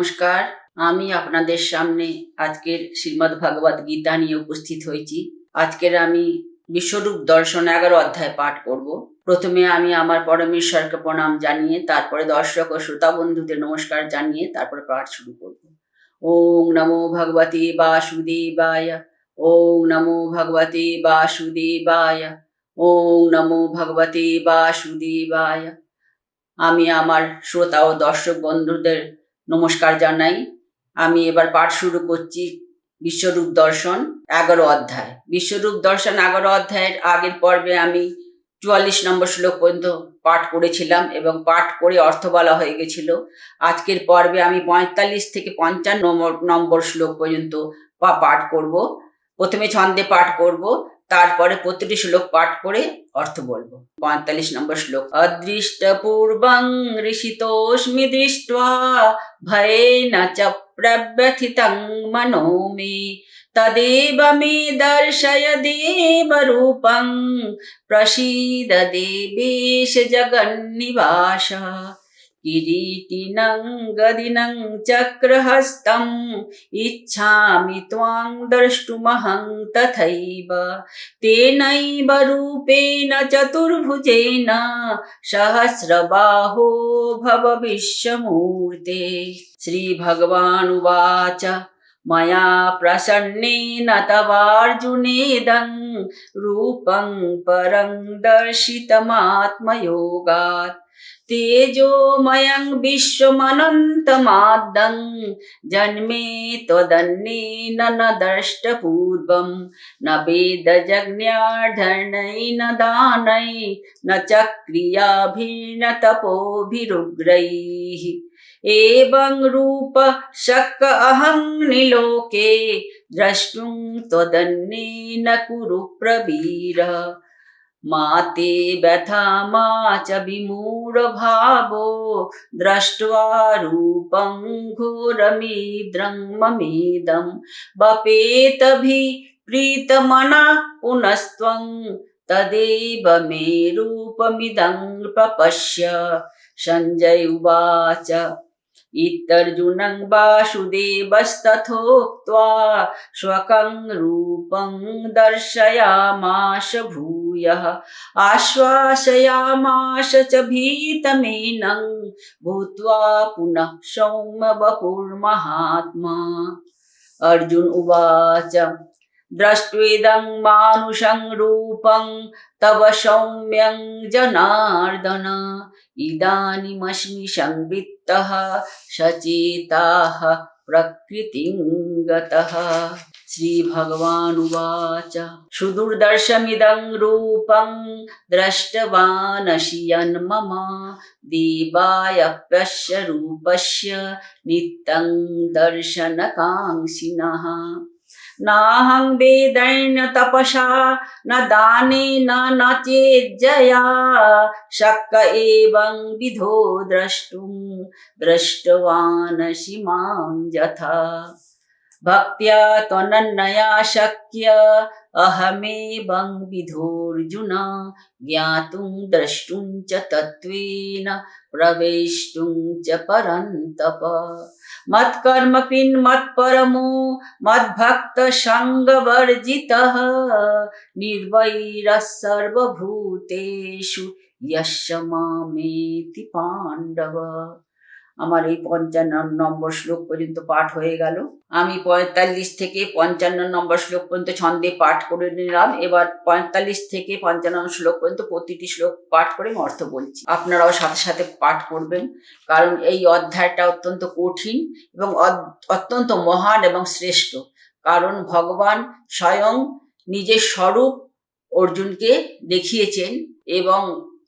নমস্কার, আমি আপনাদের সামনে আজকের শ্রীমদ্ ভাগবত গীতা নিয়ে উপস্থিত হয়েছি। আজকের আমি বিশ্বরূপ দর্শন এগারো অধ্যায় পাঠ করব। প্রথমে আমি আমার পরমেশ্বরকে প্রণাম জানিয়ে, তারপরে দর্শক ও শ্রোতা বন্ধুদের নমস্কার জানিয়ে, তারপরে পাঠ শুরু করব। ওং নমো ভগবতে বাসুদেবায়, ওং নমো ভগবতে বাসুদেবায়, ওং নমো ভগবতে বাসুদেবায়। আমি আমার শ্রোতা ও দর্শক বন্ধুদের নমস্কার জানাই। আমি এবার পাঠ শুরু করছি বিশ্বরূপ দর্শন, এগারো অধ্যায়। বিশ্বরূপ দর্শন, এগারো অধ্যায়ের আগের পর্বে আমি চুয়াল্লিশ নম্বর শ্লোক পর্যন্ত পাঠ করেছিলাম এবং পাঠ করে অর্থ বলা হয়ে গেছিল। আজকের পর্বে আমি পঁয়তাল্লিশ থেকে পঞ্চান্ন নম্বর- শ্লোক পর্যন্ত পাঠ করব। প্রথমে ছন্দে পাঠ করব। তারপরে প্রতিটি শ্লোক পাঠ করে অর্থ বলব। পঁয়তাল্লিশ নম্বর শ্লোক অদৃষ্ট পূর্বং ঋষিতোষ্মি দৃষ্ট ভয়ে না চ প্রব্যথিতং মনো তদেব মে দর্শয় দেব রূপং প্রসীদ দেবেশ জগন্নিবাস। किरीटिनं गदिनं चक्रहस्तम् इच्छामि त्वां द्रष्टुमहं तथैव तेनैव रूपेण चतुर्भुजेन सहस्रबाहो भव विश्वमूर्ते श्रीभगवानुवाच मया प्रसन्नेन तवार्जुनेदं रूपं परं दर्शितमात्मयोगात् तेजोमयं विश्वमनन्तमाद्दं जन्मे त्वदन्येन न द्रष्टपूर्वं न वेदजज्ञार्धनै न दानै, न च क्रियाभिर्न तपोभिरुग्रैः एवं रूप शक् अहं निलोके, द्रष्टुं त्वदन्येन कुरु प्रवीर मा ते व्यथा मा च विमूढभावो दृष्ट्वा रूपं घोरमीद्रं ममेदं। बपेतभिप्रीतमना पुनस्त्वं तदेव मे रूपमिदं प्रपश्य। सञ्जय उवाच। इत्यर्जुनं वासुदेवस्तथोक्त्वा स्वकं रूपं दर्शयामाश भूयः। आश्वासयामाश च भीतमेनं भूत्वा पुनः सौम्यवपुर्महात्मा अर्जुन उवाच दृष्ट्वेदं मानुषं रूपं तव सौम्यं जनार्दन इदानीमस्मि संवित्तः सचेताः प्रकृतिं गतः श्रीभगवानुवाच सुदुर्दर्शमिदं रूपं दृष्टवानसि यन्मम देवायप्यस्य रूपस्य नित्यं दर्शनकाङ्क्षिणः नाहं वेदैर्न तपसा, न दानेन न चेज्जया शक् एवं विधो द्रष्टुं दृष्टवानसि माँ यथा भक्त्या त्वनन्यया शक्य, अहमेवं विधोऽर्जुन। ज्ञातुं द्रष्टुं च तत्त्वेन, प्रवेष्टुं च परन्तप। मत्कर्मपिन् मत्परमो मद्भक्तसङ्गवर्जितः निर्वैरः सर्वभूतेषु यस्य मामेति पाण्डव আমার এই পঞ্চান্ন নম্বর শ্লোক পর্যন্ত পাঠ হয়ে গেল। আমি পঁয়তাল্লিশ থেকে পঞ্চান্ন নম্বর শ্লোক পর্যন্ত ছন্দে পাঠ করে নিলাম। এবার পঁয়তাল্লিশ থেকে পঞ্চান্ন শ্লোক পর্যন্ত প্রতিটি শ্লোক পাঠ করে আমি অর্থ বলছি। আপনারাও সাথে সাথে পাঠ করবেন, কারণ এই অধ্যায়টা অত্যন্ত কঠিন এবং অত্যন্ত মহান এবং শ্রেষ্ঠ। কারণ ভগবান স্বয়ং নিজের স্বরূপ অর্জুনকে দেখিয়েছেন এবং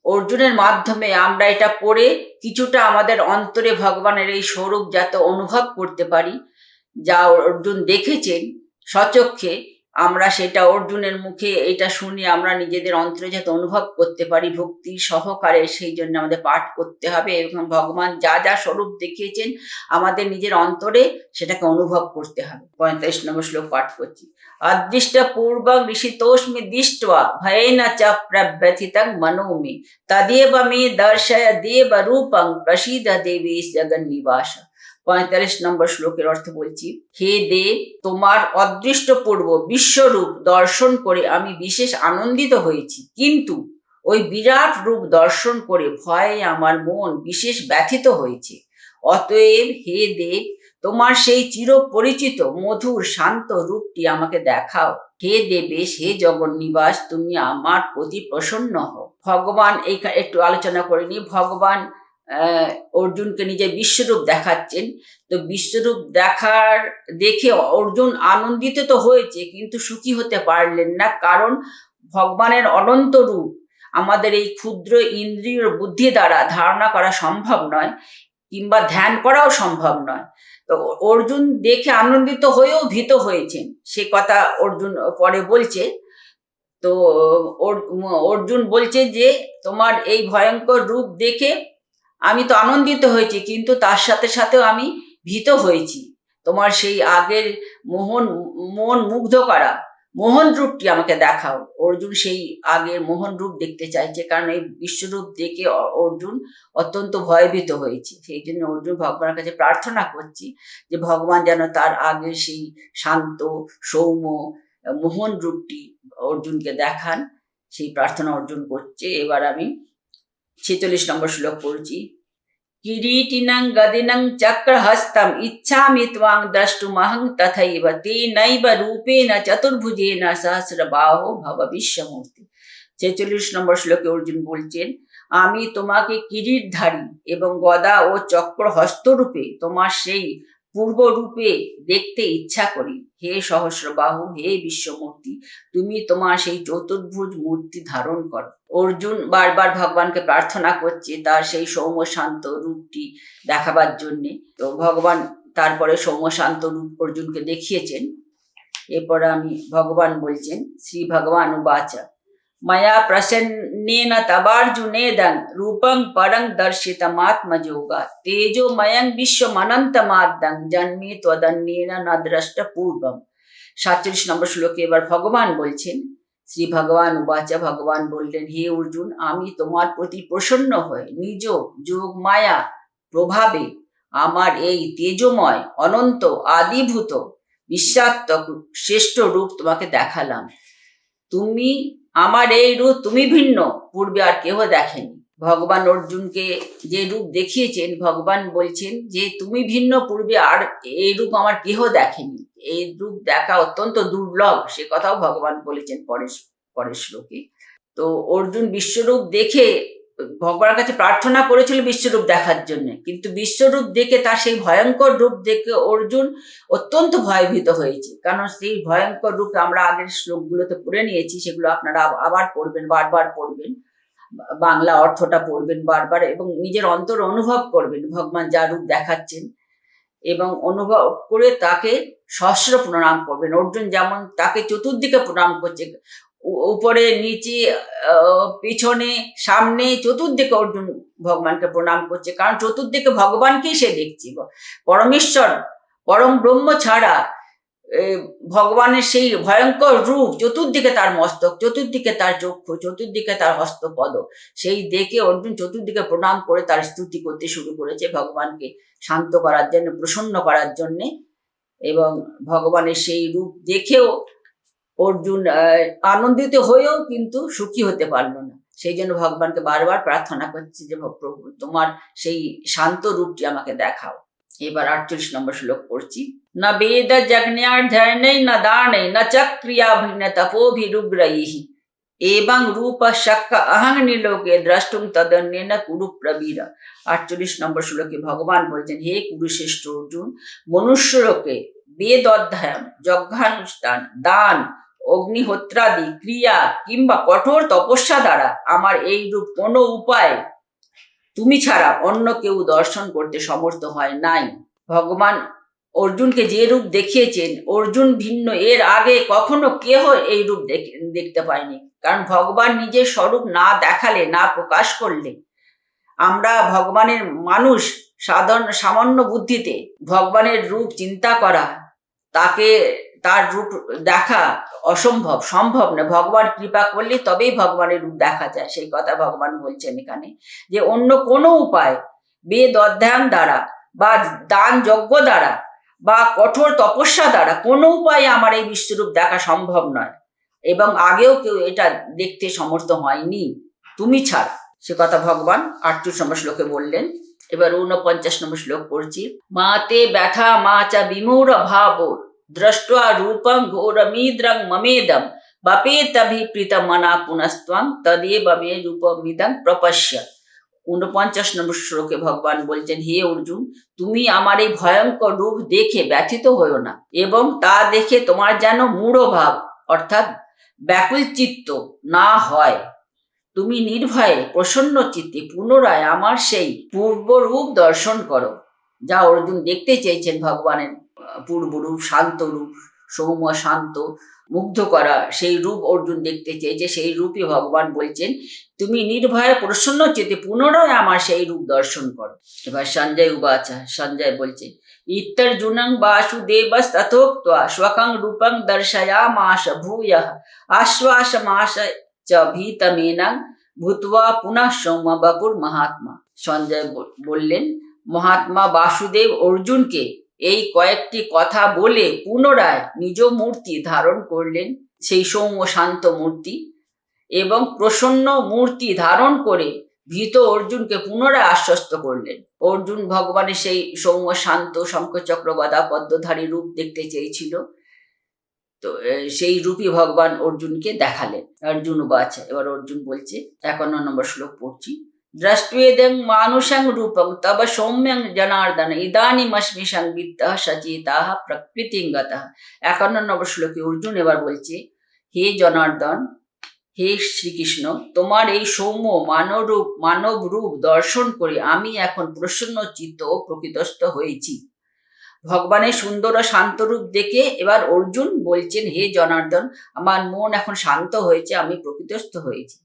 অর্জুনের মাধ্যমে আমরা এটা পড়ে কিছুটা আমাদের অন্তরে ভগবানের এই স্বরূপ যাতে অনুভব করতে পারি, যা অর্জুন দেখেছেন সচক্ষে আমরা সেটা অর্জুনের মুখে এটা শুনে আমরা নিজেদের অন্তর্জাত অনুভব করতে পারি, ভক্তি সহকারে সেই জন্য আমাদের পাঠ করতে হবে। এবং ভগবান যা যা স্বরূপ দেখিয়েছেন, আমাদের নিজের অন্তরে সেটাকে অনুভব করতে হবে। পঁয়তাল্লিশ নম্বর শ্লোক পাঠ করছি। অদৃষ্ট ঋষি তোষ্মি দৃষ্ট ভয় না চাপ্রব্যথিত মনোমি। তদেব মে দর্শয় দেব রূপং প্রসিদ দেবী জগন্নিবাসা। পঁয়তাল্লিশ নম্বর শ্লোকের অর্থ বলছি, হে দেব তোমার অদৃষ্ট পূর্ব বিশ্বরূপ দর্শন করে আমি বিশেষ আনন্দিত হয়েছি। কিন্তু ওই বিরাট রূপ দর্শন করে ভয়ে আমার মন বিশেষ ব্যথিত হয়েছে। অতএব হে দেব তোমার সেই চিরপরিচিত, মধুর, শান্ত রূপটি আমাকে দেখাও। হে দেবেশ হে জগন্নিবাস, তুমি আমার প্রতি প্রসন্ন হও। ভগবান, এই একটু আলোচনা করে নি ভগবান অর্জুনকে নিজের বিশ্বরূপ দেখাচ্ছেন। তো বিশ্বরূপ দেখার দেখে অর্জুন আনন্দিত তো হয়েছে, কিন্তু সুখী হতে পারলেন না কারণ ভগবানের অনন্ত রূপ। আমাদের এই ক্ষুদ্র ইন্দ্রিয় বুদ্ধি দ্বারা ধারণা করা সম্ভব নয়, কিংবা ধ্যান করাও সম্ভব নয়। তো অর্জুন দেখে আনন্দিত হয়েও ভীত হয়েছেন। সে কথা অর্জুন পরে বলছে। তো অর্জুন বলছে যে, তোমার এই ভয়ঙ্কর রূপ দেখে আমি তো আনন্দিত হয়েছি, কিন্তু তার সাথে সাথেও আমি ভীত হয়েছি। তোমার সেই আগের মোহন, মন মুগ্ধ করা, মোহন রূপটি আমাকে দেখাও। অর্জুন সেই আগের মোহন রূপ দেখতে চাইছে, কারণ এই বিশ্বরূপ দেখে অর্জুন অত্যন্ত ভয়ভীত হয়েছে। সেই জন্য অর্জুন ভগবানের কাছে প্রার্থনা করছি যে ভগবান যেন তার আগের সেই শান্ত, সৌম্য, মোহন রূপটি অর্জুনকে দেখান। সেই প্রার্থনা অর্জুন করছে। এবার আমি ছেচল্লিশ নম্বর শ্লোক পড়ছি। কিরীটিনং গদিনং চক্রহস্তম ইচ্ছামি ত্বাং দ্রষ্টুমহং তথৈব তেনৈব রূপেণ চতুর্ভুজেন সহস্রবাহো ভব বিশ্বমূর্তি। ছেচল্লিশ নম্বর শ্লোকে অর্জুন বলছেন, আমি তোমাকে কিরিটধারী এবং গদা ও চক্র হস্তরূপে তোমার সেই পূর্ব রূপে দেখতে ইচ্ছা করি। হে সহস্রবাহু, হে বিশ্বমূর্তি, তুমি তোমার সেই চতুর্ভুজ মূর্তি ধারণ করো। অর্জুন বারবার ভগবানকে প্রার্থনা করছে তার সেই সৌম্য শান্ত রূপটি দেখাবার জন্যে। তো ভগবান তারপরে সৌম্য শান্ত রূপ অর্জুনকে দেখিয়েছেন। এরপর আমি ভগবান বলছেন, শ্রী ভগবান বাচা ময়া প্রসন্নেন তবার্জুনেদং রূপং পরং দর্শিতমাত্মযোগা তেজোময়ং বিশ্বমনন্তমাদ্যং জন্মে ত্বদন্যেন ন দ্রষ্ট পূর্বম সাতচল্লিশ নম্বর শ্লোকে এবার ভগবান বলছেন শ্রী ভগবান উবাচা ভগবান বললেন হে অর্জুন আমি তোমার প্রতি প্রসন্ন হয়ে নিজ যোগ মায়া প্রভাবে আমার এই তেজময়, অনন্ত, আদিভূত বিশ্বাত্মক শ্রেষ্ঠ রূপ তোমাকে দেখালাম। তুমি আমার এই রূপ তুমি ভিন্ন। পূর্বে আর কেহ দেখেনি। ভগবান অর্জুনকে যে রূপ দেখিয়েছেন, ভগবান বলছেন যে তুমি ভিন্ন, পূর্বে আর এই রূপ আমার কেহ দেখেনি। এই রূপ দেখা অত্যন্ত দুর্লভ, সে কথাও ভগবান বলেছেন পরেশ পরেশ শ্লোকে তো অর্জুন বিশ্বরূপ দেখে ভগবানের কাছে প্রার্থনা করেছিল বিশ্বরূপ দেখার জন্য। কিন্তু বিশ্বরূপ দেখে তার সেই ভয়ঙ্কর রূপ দেখে অর্জুন অত্যন্ত ভয়ভীত হয়েছে। কারণ সেই ভয়ঙ্কর রূপ আমরা আগের শ্লোকগুলোতে পড়ে নিয়েছি, সেগুলো আপনারা আবার পড়বেন, বারবার পড়বেন। বাংলা অর্থটা পড়বেন বারবার এবং নিজের অন্তর অনুভব করবেন, ভগবান যা রূপ দেখাচ্ছেন। এবং অনুভব করে তাকে সহস্র প্রণাম করবেন। অর্জুন যেমন তাকে চতুর্দিকে প্রণাম করছে উপরে নিচে পিছনে, সামনে, চতুর্দিকে অর্জুন ভগবানকে প্রণাম করছে। কারণ চতুর্দিকে ভগবানকেই সে দেখছে। পরমেশ্বর, পরম ব্রহ্ম ছাড়া ভগবানের সেই ভয়ঙ্কর রূপ, চতুর্দিকে তার মস্তক, চতুর্দিকে তার চক্ষু, চতুর্দিকে তার হস্তপদ, সেই দেখে অর্জুন চতুর্দিকে প্রণাম করে তার স্তুতি করতে শুরু করেছে ভগবানকে শান্ত করার জন্য, প্রসন্ন করার জন্যে। এবং ভগবানের সেই রূপ দেখেও অর্জুন আহ, আনন্দিত হয়েও কিন্তু সুখী হতে পারল না। সেই জন্য ভগবানকে বারবার প্রার্থনা করছে যে প্রভু তোমার সেই শান্ত রূপটি আমাকে দেখাও। এবার আটচল্লিশ নম্বর শ্লোক পড়ছি। না বেদ যজ্ঞার্ধনৈ ন দানৈ ন চক্রিয়াভিন্ন এবং রূপ শক্ক অহং নিলোকে দ্রষ্টুম তদন্যেন কুরু প্রবীর। আটচল্লিশ নম্বর শ্লোকে ভগবান বলছেন হে কুরুশ্রেষ্ঠ অর্জুন মনুষ্যলোকে বেদ অধ্যয়ন যজ্ঞানুষ্ঠান দান অগ্নিহোত্রাদি, ক্রিয়া কিংবা কঠোর তপস্যা দ্বারা আমার এই রূপ কোনো উপায় তুমি ছাড়া অন্য কেউ দর্শন করতে সমর্থ হয় নাই। ভগবান অর্জুনকে যে রূপ দেখিয়েছেন, অর্জুন ভিন্ন, এর আগে কখনো কেহ এই রূপ দেখতে পায়নি। কারণ ভগবান নিজের স্বরূপ না দেখালে, না প্রকাশ করলে। আমরা ভগবানের মানুষ সাধারণ সামান্য বুদ্ধিতে ভগবানের রূপ চিন্তা করা, তাকে তার রূপ দেখা অসম্ভব, সম্ভব না। ভগবান কৃপা করলে তবেই ভগবানের রূপ দেখা যায়, সেই কথা ভগবান বলছেন এখানে। যে অন্য কোনো উপায়, বেদ অধ্যয়ন দ্বারা বা দান যজ্ঞ দ্বারা বা কঠোর তপস্যা দ্বারা কোনো উপায়ে আমার এই বিশ্বরূপ দেখা সম্ভব নয়। এবং আগেও কেউ এটা দেখতে সমর্থ হয়নি। তুমি ছাড়া। সে কথা ভগবান আটচল্লিশ নম্বর শ্লোকে বললেন। এবার ঊনপঞ্চাশ নম্বর শ্লোক পড়ছি। মাতে ব্যথা মা চা বিমূঢ় ভাব। দ্রষ্ট্বা রূপং ঘোরমিদ্রং মমেদম বাপে তভি প্রীতমনা পুনস্ত্বং তদেব মে রূপমিদং প্রপশ্য ঊনপঞ্চাশ নম্বর শ্লোকে ভগবান বলছেন, হে অর্জুন, তুমি আমার এই ভয়ঙ্কর রূপ দেখে ব্যথিত হইও না, এবং তা দেখে তোমার যেন মূঢ় ভাব অর্থাৎ ব্যাকুল চিত্ত না হয়। তুমি নির্ভয়ে, প্রসন্ন চিত্তে পুনরায় আমার সেই পূর্বরূপ দর্শন করো। যা অর্জুন দেখতে চেয়েছেন ভগবানের। পূর্বরূপ শান্ত রূপ, সৌম্য শান্ত, মুগ্ধ করা, সেই রূপ অর্জুন দেখতে চেয়েছে, সেই রূপই ভগবান বলছেন, তুমি নির্ভয়ে প্রসন্ন চেতে পুনরায় আমার সেই রূপ দর্শন করো। এবার সঞ্জয় উবাচা সঞ্জয় বলছে ইত্তর্জুনং বাসুদেবস্তথোক্ত্বা স্বকং রূপং দর্শয়ামাস ভূয়ঃ, আশ্বাসমাস চ ভীতমেনং ভূতবা পুনঃ সৌম্য বাপুর মহাত্মা। সঞ্জয় বললেন, মহাত্মা বাসুদেব অর্জুনকে এই কয়েকটি কথা বলে পুনরায় নিজ মূর্তি ধারণ করলেন সেই সৌম্য শান্ত মূর্তি এবং প্রসন্ন মূর্তি ধারণ করে ভীত অর্জুনকে পুনরায় আশ্বস্ত করলেন। অর্জুন ভগবানের সেই সৌম্য শান্ত শঙ্খচক্র গদা পদ্মধারী রূপ দেখতে চেয়েছিল। তো সেই রূপই ভগবান অর্জুনকে দেখালেন। অর্জুন বাচ এবার অর্জুন বলছে, একান্ন নম্বর শ্লোক পড়ছি। দ্রষ্টুয়েদং মানুষং রূপং তব সৌম্যং জনার্দন ইদানিমস্মি সংবিত্ত সচেতা প্রকৃতিঙ্গত একান্ন নম্বর শ্লোকে অর্জুন এবার বলছে হে জনার্দন হে শ্রীকৃষ্ণ তোমার এই সৌম্য মানরূপ মানব রূপ দর্শন করে আমি এখন প্রসন্ন চিত্ত ও প্রকৃতস্থ হয়েছি ভগবানের সুন্দর ও শান্ত রূপ দেখে এবার অর্জুন বলছেন হে জনার্দন আমার মন এখন শান্ত হয়েছে আমি প্রকৃতস্থ হয়েছি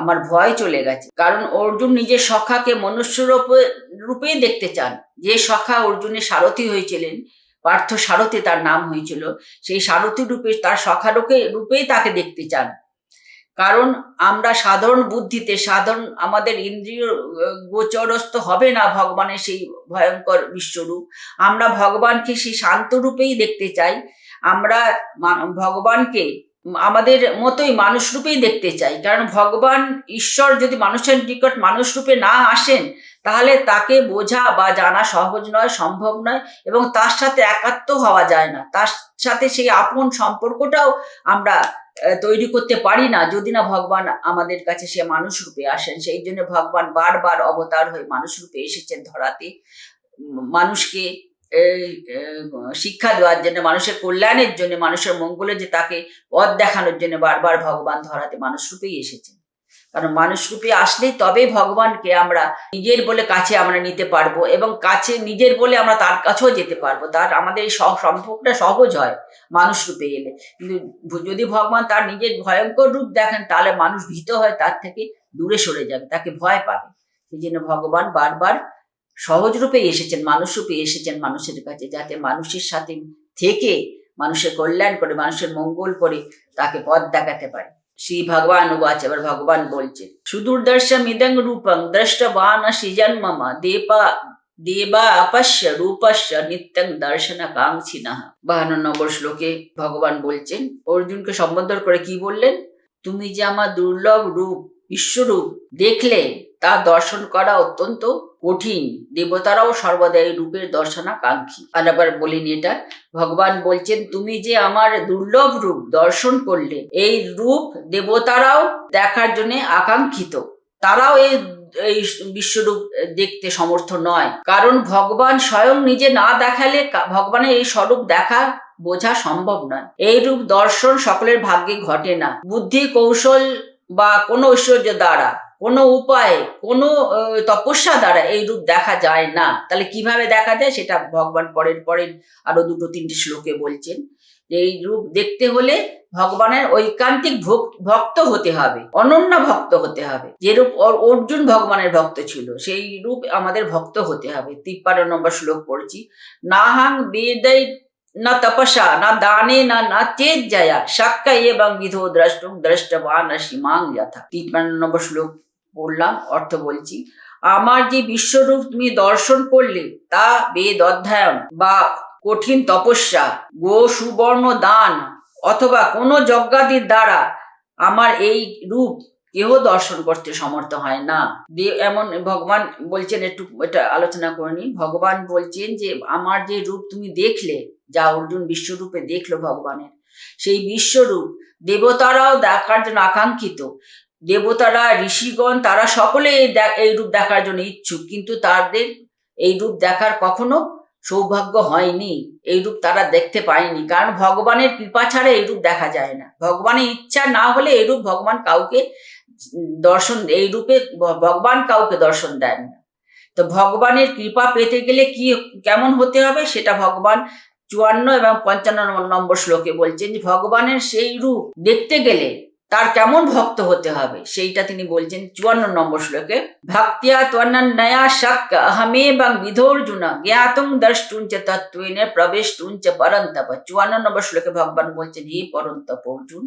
আমার ভয় চলে গেছে। কারণ অর্জুন নিজের সখাকে মনুষ্য রূপে রূপেই দেখতে চান। যে সখা অর্জুনের সারথি হয়েছিলেন, পার্থ সারথি তার নাম হয়েছিল, সেই সারথি রূপে তার সখা রূপে রূপেই তাকে দেখতে চান। কারণ আমরা সাধারণ বুদ্ধিতে, সাধারণ আমাদের ইন্দ্রিয় গোচরস্থ হবে না ভগবানের সেই ভয়ঙ্কর বিশ্বরূপ। আমরা ভগবানকে সেই শান্ত রূপেই দেখতে চাই। আমরা ভগবানকে আমাদের মতোই মানুষ রূপেই দেখতে চাই। কারণ ভগবান, ঈশ্বর যদি মানুষের নিকট মানুষ রূপে না আসেন, তাহলে তাকে বোঝা বা জানা সহজ নয়, সম্ভব নয় এবং তার সাথে একাত্ম হওয়া যায় না। তার সাথে সেই আপন সম্পর্কটাও আমরা তৈরি করতে পারি না যদি না ভগবান আমাদের কাছে সে মানুষ রূপে আসেন। সেই জন্য ভগবান বারবার অবতার হয়ে মানুষ রূপে এসেছেন ধরাতে। মানুষকে এই, শিক্ষা দেওয়ার জন্য মানুষের কল্যাণের জন্য মানুষের মঙ্গলে যে তাকে পথ দেখানোর জন্য বারবার ভগবান ধরাতে মানুষ রূপেই এসেছেন। কারণ মানুষ রূপে আসলেই তবে ভগবানকে আমরা নিজের বলে কাছে আমরা নিতে পারব এবং কাছে নিজের বলে আমরা তার কাছেও যেতে পারব। তার আমাদের এই সম্পর্কটা সহজ হয় মানুষ রূপে এলে। কিন্তু যদি ভগবান তার নিজের ভয়ঙ্কর রূপ দেখেন তাহলে মানুষ ভীত হয় তার থেকে দূরে সরে যাবে তাকে ভয় পাবে। সেই জন্য ভগবান বারবার সহজ রূপে এসেছেন মানুষ রূপে এসেছেন মানুষের কাছে, যাতে মানুষের সাথে থেকে মানুষের কল্যাণ করে, মানুষের মঙ্গল করে তাকে পথ দেখাতে পারে। শ্রী ভগবান উবাচ, এবার ভগবান বলছেন সুদূরদর্শম ইদং রূপং দ্রষ্টবান সৃজন মম দেবা দেবা আপশ্য রূপস্য নিত্যং দর্শন কাঙ্ক্ষিন বাহান্ন নম্বর শ্লোকে ভগবান বলছেন, অর্জুনকে সম্বোধন করে কি বললেন? তুমি যে আমার দুর্লভ রূপ, বিশ্বরূপ, দেখলে তা দর্শন করা অত্যন্ত কঠিন। দেবতারাও সর্বদা এই রূপের দর্শনাকাঙ্ক্ষী। আর আবার বলিনি এটা ভগবান বলছেন, তুমি যে আমার দুর্লভ রূপ দর্শন করলে, এই রূপ দেবতারাও দেখার জন্য আকাঙ্ক্ষিত। তারাও এই এই বিশ্বরূপ দেখতে সমর্থ নয়। কারণ ভগবান স্বয়ং নিজে না দেখালে ভগবানের এই স্বরূপ দেখা, বোঝা সম্ভব নয়। এই রূপ দর্শন সকলের ভাগ্যে ঘটে না। বুদ্ধি, কৌশল বা কোনো ঐশ্বর্য দ্বারা কোনো উপায়ে, কোনো তপস্যা দ্বারা এই রূপ দেখা যায় না। তাহলে কীভাবে দেখা যায় সেটা ভগবান পরের পরের আরও দুটো, তিনটে শ্লোকে বলছেন যে এই রূপ দেখতে হলে ভগবানের ঐকান্তিক ভক- ভক্ত হতে হবে, অনন্য ভক্ত হতে হবে। যেরূপ অর- অর্জুন ভগবানের ভক্ত ছিল, সেই রূপ আমাদের ভক্ত হতে হবে। তিপ্পান্ন নম্বর শ্লোক পড়ছি, নাহাং বেদৈ না তপসা, না দানে, না না চেত জয়া সাক্কা এবং বিধো দ্রষ্টুম দ্রষ্টবান সীমাং যথা। তিপ্পান্ন নম্বর শ্লোক পড়লাম অর্থ বলছি। আমার যে বিশ্বরূপ তুমি দর্শন করলে, তা বেদ অধ্যয়ন বা কঠিন তপস্যা, গো সুবর্ণ দান, অথবা কোনো যজ্ঞাদির দ্বারা আমার এই রূপ কেহ দর্শন করতে সমর্থ হয় না। এমন ভগবান বলছেন, একটু এটা আলোচনা করে নি ভগবান বলছেন যে, আমার যে রূপ তুমি দেখলে, যা অর্জুন বিশ্বরূপে দেখল ভগবানের, সেই বিশ্বরূপ দেবতারাও দেখার জন্য আকাঙ্ক্ষিত। দেবতারা, ঋষিগণ, তারা সকলে এই রূপ দেখার জন্য ইচ্ছুক। কিন্তু তাদের এই রূপ দেখার কখনো সৌভাগ্য হয়নি। এই রূপ তারা দেখতে পায়নি। কারণ ভগবানের কৃপা ছাড়া এই রূপ দেখা যায় না। ভগবানের ইচ্ছা না হলে এই রূপ ভগবান কাউকে দর্শন, এই রূপে ভগবান কাউকে দর্শন দেন না। তো ভগবানের কৃপা পেতে গেলে কি কেমন হতে হবে সেটা ভগবান চুয়ান্ন এবং পঞ্চান্ন নম্বর শ্লোকে বলছেন যে, ভগবানের সেই রূপ দেখতে গেলে তার কেমন ভক্ত হতে হবে? সেইটা তিনি বলছেন চুয়ান্ন নম্বর শ্লোকে। ভক্তিয়া ত্বন্নয়া শক্য অহমে এবং বিধোর্জুন, জ্ঞাতুং দ্রষ্টুঞ্চ তত্ত্বেন, প্রবেষ্টুঞ্চ পরন্তপ। চুয়ান্ন নম্বর শ্লোকে ভগবান বলছেন, হে পরন্তপ অর্জুন,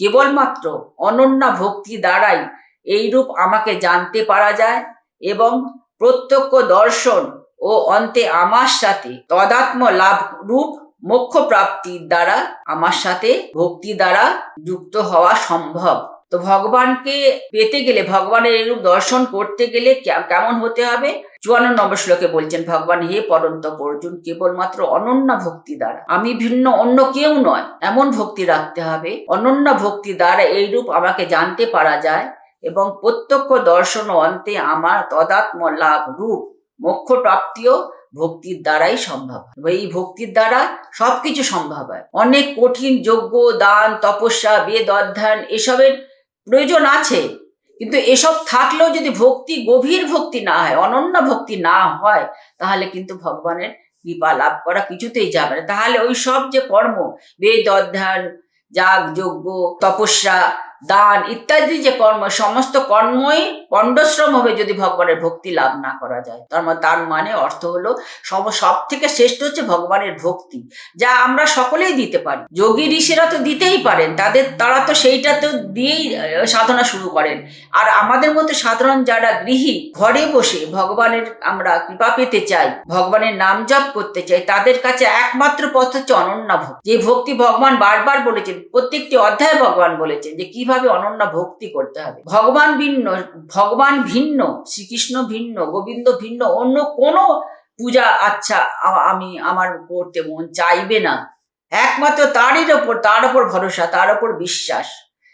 কেবলমাত্র অনন্যা ভক্তি দ্বারাই এই রূপ আমাকে জানতে পারা যায় এবং প্রত্যক্ষ দর্শন ও অন্তে আমার সাথে তদাত্ম লাভ রূপ মোক্ষ প্রাপ্তির দ্বারা, আমার সাথে ভক্তি দ্বারা যুক্ত হওয়া সম্ভব। তো ভগবানকে পেতে গেলে, ভগবানের এরূপ দর্শন করতে গেলে কেমন হতে হবে? চুয়ান্ন নম্বর শ্লোকে বলছেন, ভগবান হে পরন্ত অর্জুন, কেবলমাত্র অনন্য ভক্তি দ্বারা। আমি ভিন্ন, অন্য কেউ নয়, এমন ভক্তি রাখতে হবে। অনন্য ভক্তি দ্বারা এই রূপ আমাকে জানতে পারা যায় এবং প্রত্যক্ষ দর্শন অন্তে আমার তদাত্ম লাভ রূপ। মোক্ষ প্রাপ্তিও ভক্তির দ্বারাই সম্ভব। এই ভক্তির দ্বারা সবকিছু সম্ভব হয়। অনেক কঠিন যজ্ঞ, দান, তপস্যা, বেদ, অধ্যয়ন এসবের প্রয়োজন আছে। কিন্তু এসব থাকলেও যদি ভক্তি, গভীর ভক্তি না হয়, অনন্য ভক্তি না হয়, তাহলে কিন্তু ভগবানের কৃপা লাভ করা কিছুতেই যাবে না। তাহলে ওই সব যে কর্ম, বেদ, অধ্যয়ন, যাগ, যজ্ঞ, তপস্যা, দান ইত্যাদি যে কর্ম, সমস্ত কর্মই পণ্ডশ্রম হবে যদি ভগবানের ভক্তি লাভ না করা যায়। তার মানে তার মানে অর্থ হলো সব সব থেকে শ্রেষ্ঠ হচ্ছে ভগবানের ভক্তি, যা আমরা সকলেই দিতে পারি। যোগী ঋষিরা তো দিতেই পারেন, তাদের তারা তো সেইটা তো দিয়েই সাধনা শুরু করেন। আর আমাদের মতো সাধারণ যারা গৃহী, ঘরে বসে ভগবানের আমরা কৃপা পেতে চাই, ভগবানের নাম জপ করতে চাই, তাদের কাছে একমাত্র পথ হচ্ছে অনন্যা ভক্তি। যে ভক্তি ভগবান বারবার বলেছেন, প্রত্যেকটি অধ্যায়ে ভগবান বলেছেন যে কীভাবে অনন্যা ভক্তি করতে হবে। ভগবান ভিন্ন ভগবান ভিন্ন, শ্রীকৃষ্ণ ভিন্ন, গোবিন্দ ভিন্ন, অন্য কোনো পূজা আচ্ছা আমি আমার করতে মন চাইবে না। একমাত্র তারই ওপর, তার ওপর ভরসা, তার ওপর বিশ্বাস।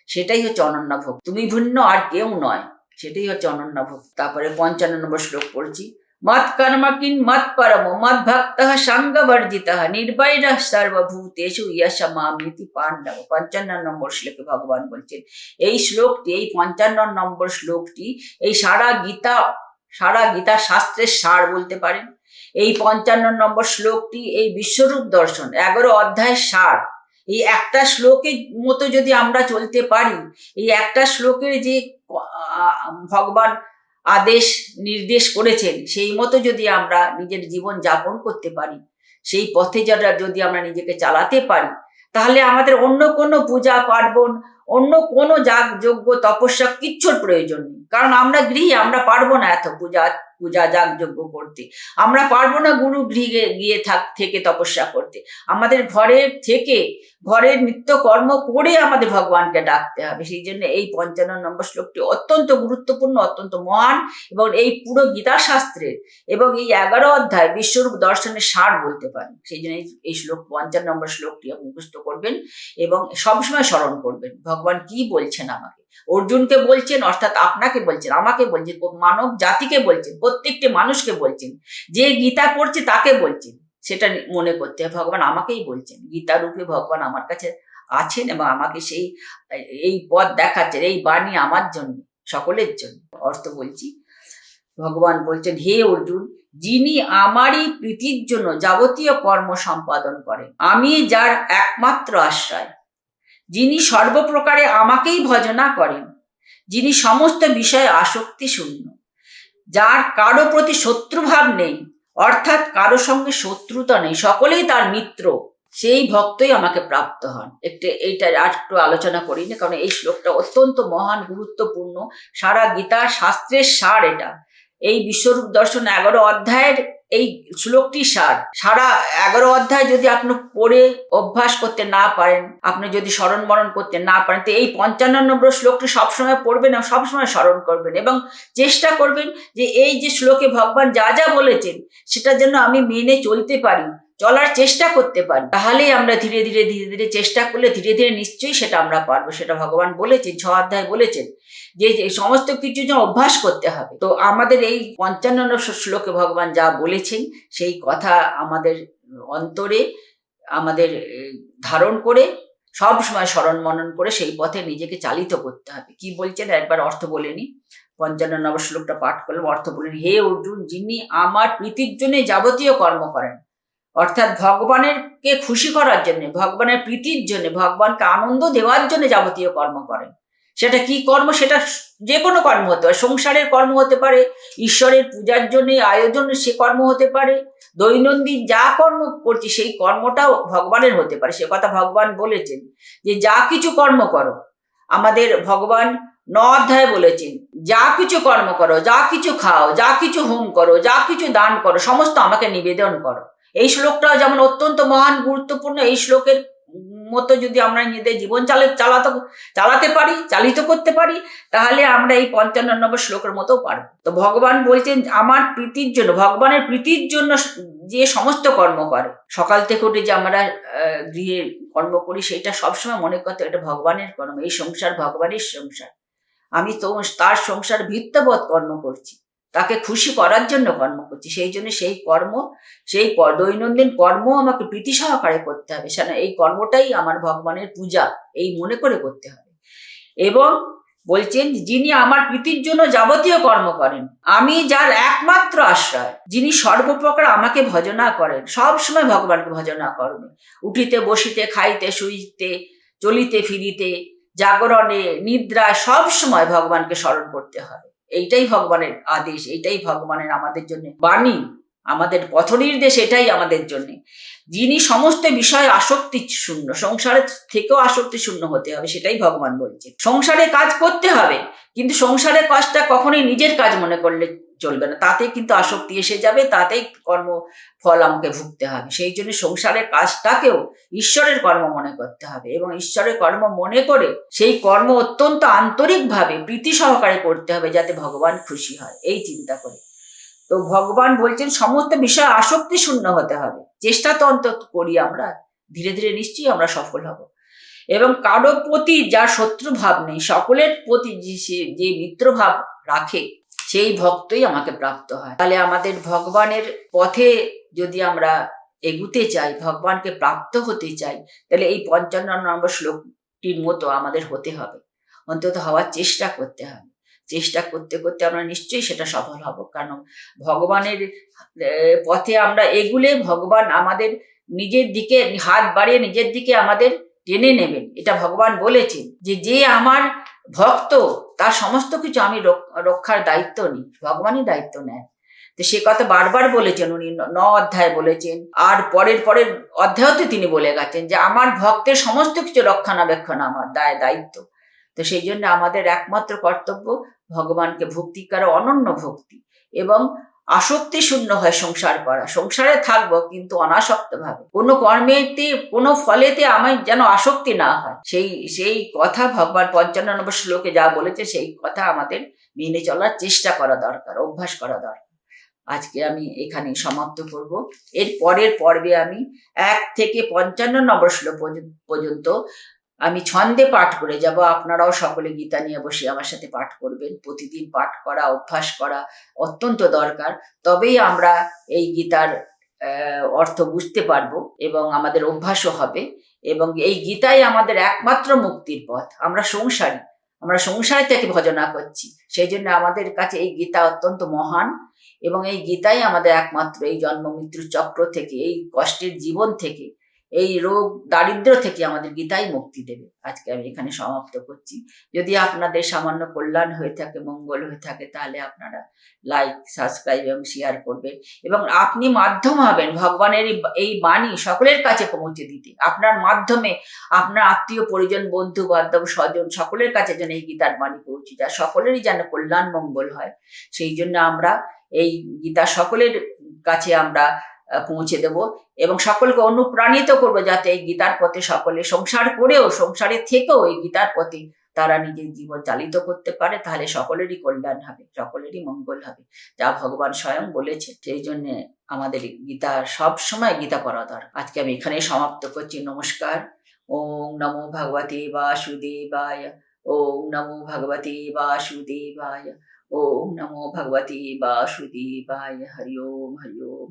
সেটাই হচ্ছে অনন্যা ভোগ। তুমি ভিন্ন আর কেউ নয়। সেটাই হচ্ছে অনন্যা ভোগ। তারপরে পঞ্চান্ন নম্বর শ্লোক পড়ছি। মত কর্ম কিন মত পরম মত ভক্ত সঙ্গ বর্জিত নির্বৈর সর্বভূতেষু ইয়স মামিতি পাণ্ডব পঞ্চান্ন নম্বর শ্লোকে ভগবান বলছেন এই শ্লোকটি এই পঞ্চান্ন নম্বর শ্লোকটি এই সারা গীতা সারা গীতা শাস্ত্রের সার বলতে পারেন এই পঞ্চান্ন নম্বর শ্লোকটি এই বিশ্বরূপ দর্শন এগারো অধ্যায়ের সার এই একটা শ্লোকের মতো যদি আমরা চলতে পারি, এই একটা শ্লোকের যে ভগবান আদেশ নির্দেশ করেছেন, সেই মতো যদি আমরা নিজের জীবন যাপন করতে পারি, সেই পথে যারা যদি আমরা নিজেকে চালাতে পারি, তাহলে আমাদের অন্য কোনো পূজা পার্বণ, অন্য কোনো যাগ যজ্ঞ, তপস্যা কিচ্ছুর প্রয়োজন নেই। কারণ আমরা গৃহে, আমরা পারব না এত পূজা পূজা যাগ যজ্ঞ করতে। আমরা পারব না গুরু গৃহে গিয়ে থাক, থেকে তপস্যা করতে। আমাদের ঘরের থেকে ঘরের নিত্য কর্ম করে আমাদের ভগবানকে ডাকতে হবে। সেই জন্য এই পঞ্চান্ন নম্বর শ্লোকটি অত্যন্ত গুরুত্বপূর্ণ, অত্যন্ত মহান এবং এই পুরো গীতা শাস্ত্রের এবং এই এগারো অধ্যায় বিশ্বরূপ দর্শনের সার বলতে পারেন। সেই জন্য এই- শ্লোক পঞ্চান্ন নম্বর শ্লোকটি মুখস্থ করবেন এবং সবসময় স্মরণ করবেন, ভগবান কি বলছেন আমাকে? অর্জুনকে বলছেন, অর্থাৎ আপনাকে বলছেন, আমাকে বলছেন মানব জাতিকে বলছেন, প্রত্যেকটি মানুষকে বলছেন, যে গীতা পড়ছে তাকে বলছেন। সেটা মনে করতে হবে। ভগবান আমাকেই বলছেন গীতা রূপে ভগবান আমার কাছে আছেন এবং আমাকে সেই, এই পথ দেখাচ্ছেন, এই বাণী আমার জন্য, সকলের জন্য। অর্থ বলছি, ভগবান বলছেন, হে অর্জুন, যিনি আমারই প্রীতির জন্য যাবতীয় কর্ম সম্পাদন করেন, আমি যার একমাত্র আশ্রয়, যিনি সর্বপ্রকারে আমাকেই ভজনা করেন, যিনি সমস্ত বিষয়ে আসক্তি শূন্য, যার কারও প্রতি শত্রুভাব নেই অর্থাৎ কারও সঙ্গে শত্রুতা নেই, সকলেই তার মিত্র। সেই ভক্তই আমাকে প্রাপ্ত হন। একটু এইটা আর একটু আলোচনা করি না কারণ এই শ্লোকটা অত্যন্ত মহান, গুরুত্বপূর্ণ। সারা গীতা শাস্ত্রের সার এটা। এই বিশ্বরূপ দর্শন এগারো অধ্যায়ের এই শ্লোকটি সার। সারা এগারো অধ্যায় যদি আপনি পড়ে অভ্যাস করতে না পারেন, আপনি যদি স্মরণ মরণ করতে না পারেন, তো এই পঞ্চান্ন নম্বর শ্লোকটি সবসময় পড়বেন এবং সবসময় স্মরণ করবেন এবং চেষ্টা করবেন যে এই যে শ্লোকে ভগবান যা যা বলেছেন সেটা যেন আমি মেনে চলতে পারি। চলার চেষ্টা করতে পারি। তাহলেই আমরা ধীরে ধীরে ধীরে ধীরে চেষ্টা করলে ধীরে ধীরে নিশ্চয়ই সেটা আমরা পারব। সেটা ভগবান বলেছেন, ছ অধ্যায় বলেছেন যে সমস্ত কিছু যেন অভ্যাস করতে হবে। তো আমাদের এই পঞ্চান্ন শ্লোকে ভগবান যা বলেছেন, সেই কথা আমাদের অন্তরে, আমাদের ধারণ করে, সব সময় স্মরণ মনন করে সেই পথে নিজেকে চালিত করতে হবে। কি বলছেন? একবার অর্থ বলেনি পঞ্চান্ন নম্বর শ্লোকটা পাঠ করলাম, অর্থ বলেন হে অর্জুন, যিনি আমার প্রীতির জন্য যাবতীয় কর্ম করেন অর্থাৎ ভগবানের কে খুশি করার জন্য, ভগবানের প্রীতির জন্য, ভগবানকে আনন্দ দেওয়ার জন্য যাবতীয় কর্ম করেন। সেটা কি কর্ম? সেটা যে কোনো কর্ম হতে পারে। সংসারের কর্ম হতে পারে, ঈশ্বরের পূজার জন্য আয়োজন সে কর্ম হতে পারে, দৈনন্দিন যা কর্ম করছি সেই কর্মটাও ভগবানের হতে পারে। সে কথা ভগবান বলেছেন যে, যা কিছু কর্ম করো। আমাদের ভগবান ন অধ্যায় বলেছেন, যা কিছু কর্ম করো, যা কিছু খাও, যা কিছু হোম করো, যা কিছু দান করো, সমস্ত আমাকে নিবেদন করো। এই শ্লোকটাও যেমন অত্যন্ত মহান, গুরুত্বপূর্ণ, এই শ্লোকের মতো যদি আমরা নিজেদের জীবন চালে, চালাতে চালাতে পারি, চালিত করতে পারি, তাহলে আমরা এই পঞ্চান্ন নম্বর শ্লোকের মতো পারব। তো ভগবান বলছেন আমার প্রীতির জন্য, ভগবানের প্রীতির জন্য যে সমস্ত কর্ম করে, সকাল থেকে উঠে যে আমরা গৃহে কর্ম করি, সেটা সবসময় মনে করতে এটা ভগবানের কর্ম, এই সংসার ভগবানের সংসার। আমি তো তার সংসার ভিত্তবৎ কর্ম করছি। তাকে খুশি করার জন্য কর্ম করছি। সেই জন্য সেই কর্ম, সেই দৈনন্দিন কর্ম আমাকে প্রীতি সহকারে করতে হবে। এই কর্মটাই আমার ভগবানের পূজা, এই মনে করে করতে হবে। এবং বলছেন, যিনি আমার প্রীতির জন্য যাবতীয় কর্ম করেন, আমি যার একমাত্র আশ্রয়, যিনি সর্বপ্রকার আমাকে ভজনা করেন সব সময় ভগবানকে ভজনা করবে। উঠিতে, বসিতে, খাইতে, শুইতে, চলিতে, ফিরিতে, জাগরণে, নিদ্রায় সব সময় ভগবানকে স্মরণ করতে হবে। এইটাই ভগবানের আদেশ, এইটাই ভগবানের আমাদের জন্য বাণী, আমাদের পথ নির্দেশ এটাই আমাদের জন্য। যিনি সমস্ত বিষয়ে আসক্তি শূন্য, সংসারের থেকেও আসক্তি শূন্য হতে হবে সেটাই ভগবান বলছে সংসারে কাজ করতে হবে, কিন্তু সংসারের কাজটা কখনোই নিজের কাজ মনে করলে চলবে না। তাতে কিন্তু আসক্তি এসে যাবে, তাতেই কর্ম ফল আমাকে ভুগতে হবে। সেই জন্য সংসারের কাজটাকেও ঈশ্বরের কর্ম মনে করতে হবে এবং ঈশ্বরের কর্ম মনে করে সেই কর্ম অত্যন্ত আন্তরিকভাবে প্রীতি সহকারে করতে হবে যাতে ভগবান খুশি হয়। এই চিন্তা করে। তো ভগবান বলছেন, সমস্ত বিষয় আসক্তি শূন্য হতে হবে। চেষ্টা তো অন্তত করি আমরা। ধীরে ধীরে নিশ্চয়ই আমরা সফল হব। এবং কারও প্রতি যার শত্রু ভাব নেই, সকলের প্রতি যে মিত্রভাব রাখে সেই ভক্তই আমাকে প্রাপ্ত হয়। তাহলে আমাদের ভগবানের পথে যদি আমরা এগুতে চাই ভগবানকে প্রাপ্ত হতে চাই, তাহলে এই পঞ্চান্ন নম্বর শ্লোকটির মতো আমাদের হতে হবে। অন্তত হওয়ার চেষ্টা করতে হবে। চেষ্টা করতে করতে আমরা নিশ্চয়ই সেটা সফল হব। কারণ ভগবানের পথে আমরা এগুলে ভগবান আমাদের নিজের দিকে হাত বাড়িয়ে নিজের দিকে আমাদের টেনে নেবেন। এটা ভগবান বলেছেন যে যে আমার ভক্ত, তার সমস্ত কিছু আমি রক- রক্ষার দায়িত্ব নিই, ভগবানই দায়িত্ব নেয়। তো সে কথা বারবার বলেছেন উনি, ন অধ্যায় বলেছেন। আর পরের পরের অধ্যায়তে তিনি বলে গেছেন যে, আমার ভক্তের সমস্ত কিছু রক্ষণাবেক্ষণ আমার দায়, দায়িত্ব। তো সেই জন্য আমাদের একমাত্র কর্তব্য ভগবানকে ভক্তি করা অনন্য ভক্তি। এবং আসক্তি শূন্য হয় সংসার করা। সংসারে থাকব কিন্তু অনাসক্ত ভাবে কোনো কর্মেতে, কোনো ফলেতে আমার যেন আসক্তি না হয়। সেই সেই কথা ভগবান পঞ্চান্ন শ্লোকে যা বলেছে, সেই কথা আমাদের মেনে চলার চেষ্টা করা দরকার, অভ্যাস করা দরকার। আজকে আমি এখানে সমাপ্ত করব। এর পরের পর্বে আমি এক থেকে পঞ্চান্ন নম্বর শ্লোক পর্যন্ত আমি ছন্দে পাঠ করে যাব। আপনারাও সকলে গীতা নিয়ে বসে আমার সাথে পাঠ করবেন। প্রতিদিন পাঠ করা, অভ্যাস করা অত্যন্ত দরকার। তবেই আমরা এই গীতার অর্থ বুঝতে পারব এবং আমাদের অভ্যাসও হবে এবং এই গীতাই আমাদের একমাত্র মুক্তির পথ। আমরা সংসারী, আমরা সংসার থেকে ভজনা করছি। সেই জন্য আমাদের কাছে এই গীতা অত্যন্ত মহান এবং এই গীতাই আমাদের একমাত্র এই জন্ম মৃত্যুর চক্র থেকে, এই কষ্টের জীবন থেকে এই রোগ দারিদ্র থেকে আমাদের গীতাই মুক্তি দেবে। আজকে আমি এখানে সমাপ্ত করছি। যদি আপনাদের সামান্য কল্যাণ হয়ে থাকে, মঙ্গল হয়ে থাকে, তাহলে আপনারা লাইক সাবস্ক্রাইব এবং শেয়ার করবেন। এবং আপনি মাধ্যম হবেন ভগবানের এই- বাণী সকলের কাছে পৌঁছে দিতে। আপনার মাধ্যমে আপনার আত্মীয়, পরিজন, বন্ধু, বান্ধব, স্বজন সকলের কাছে যেন এই গীতার বাণী পৌঁছে যায়। সকলেরই যেন কল্যাণ, মঙ্গল হয়। সেই জন্য আমরা এই গীতা সকলের কাছে আমরা পৌঁছে দেব এবং সকলকে অনুপ্রাণিত করব যাতে এই গীতার পথে সকলে সংসার করেও, সংসারে থেকেও এই গীতার পথে তারা নিজের জীবন চালিত করতে পারে, তাহলে সকলেরই কল্যাণ হবে, সকলেরই মঙ্গল হবে। যা ভগবান স্বয়ং বলেছে, সেই জন্য আমাদের গীতার সব সময় গীতা পড়া দরকার। আজকে আমি এখানে সমাপ্ত করছি, নমস্কার। ওম নমো ভগবতে বাসুদেবায়, ওম নমো ভগবতে বাসুদেবায়, ওম নমো ভগবতে বাসুদেবায়। হরি ওম হরি ওম।